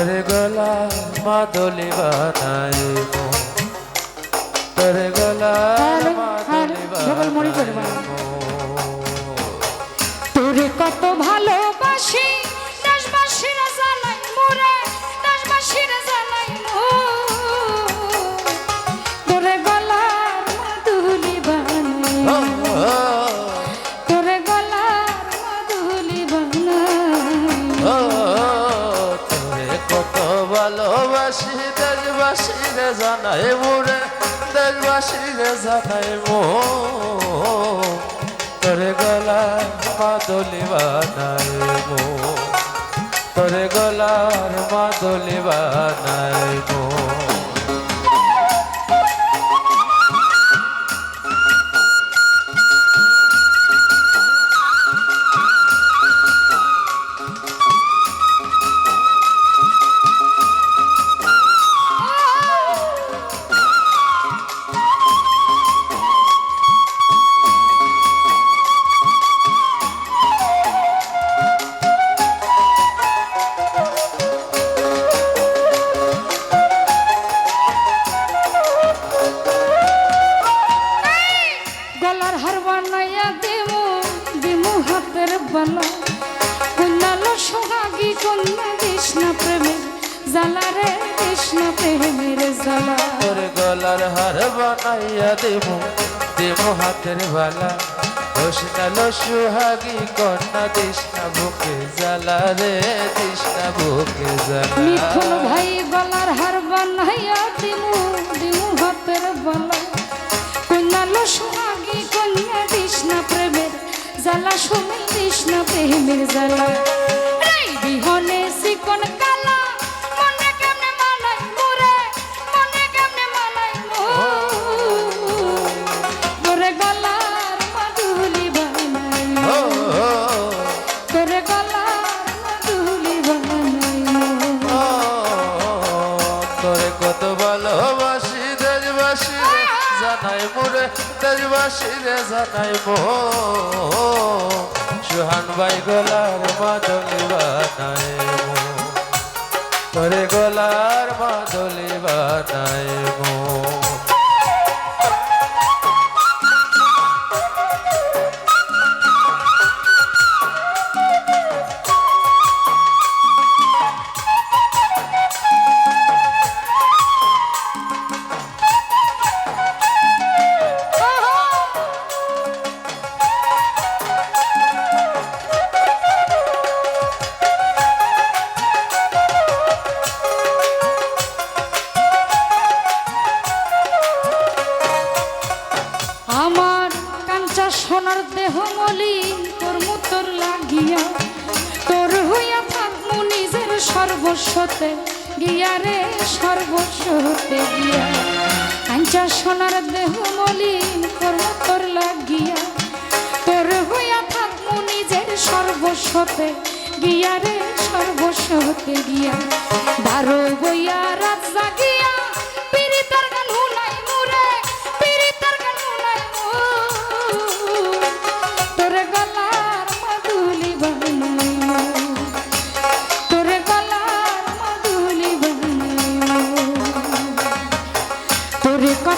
তোর গলা মাদলি বানাইব তোর গলা মাদলি বানাইব তোরে কত ভালোবাসি। ভালোবাসি দেশবাসী রে জানাই মোরে দেশবাসী রে জানাই মো। তোরে গলা মাদলি বানাই মো। তোরে গলার মাদলি বানাই মো। বালা। কন্যালো সোহাগী কন্যা কৃষ্ণ প্রেমের জ্বালা রে কৃষ্ণ প্রেমের জ্বালা। তোর গলার হার বানাইয়া দেব দেব হাতের বালা। হোসনালো সুহাগী কন্যা দিশনা বুকে জ্বালা রে দিশনা বুকে মিথুন জ্বালা ভাই গলার হার বানাইয়া দিমু দিমু হাতের বালা। প্রেমের জ্বালা বিহনে চিকন কালা মনে কেমনে মানাই মোরে মনে কেমনে মানাই মো। গলার মাদুলি বানাই ও ও, তোরে গলার মাদুলি বানাই তোরে কত ভালোবাসি দেশবাসী রে জানাই মোরে দেশবাসী রে জানাই মো। সুহান ভাই গোলার মাদলি বানায় তোরে গোলার মাদলি বানাই সোনার দেহ মলি তোর মুতর লাগিয়া, তোর হইয়া থাকমু নিজের সর্বস্বতে, গিয়া রে সর্বস্বতে গিয়া। কাঞ্চা সোনার দেহ মলি তোর মুতর লাগিয়া, তোর হইয়া থাকমু নিজের সর্বস্বতে, গিয়া রে সর্বস্বতে গিয়া। বারো বইয়া রাত জাগিয়া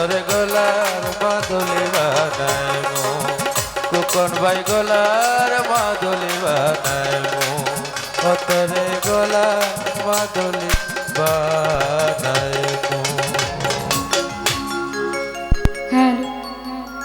তরে গলার মাদলি বানাইব কুকন ভাই গলার মাদলি বানাইব তরে গলার মাদলি বানাইব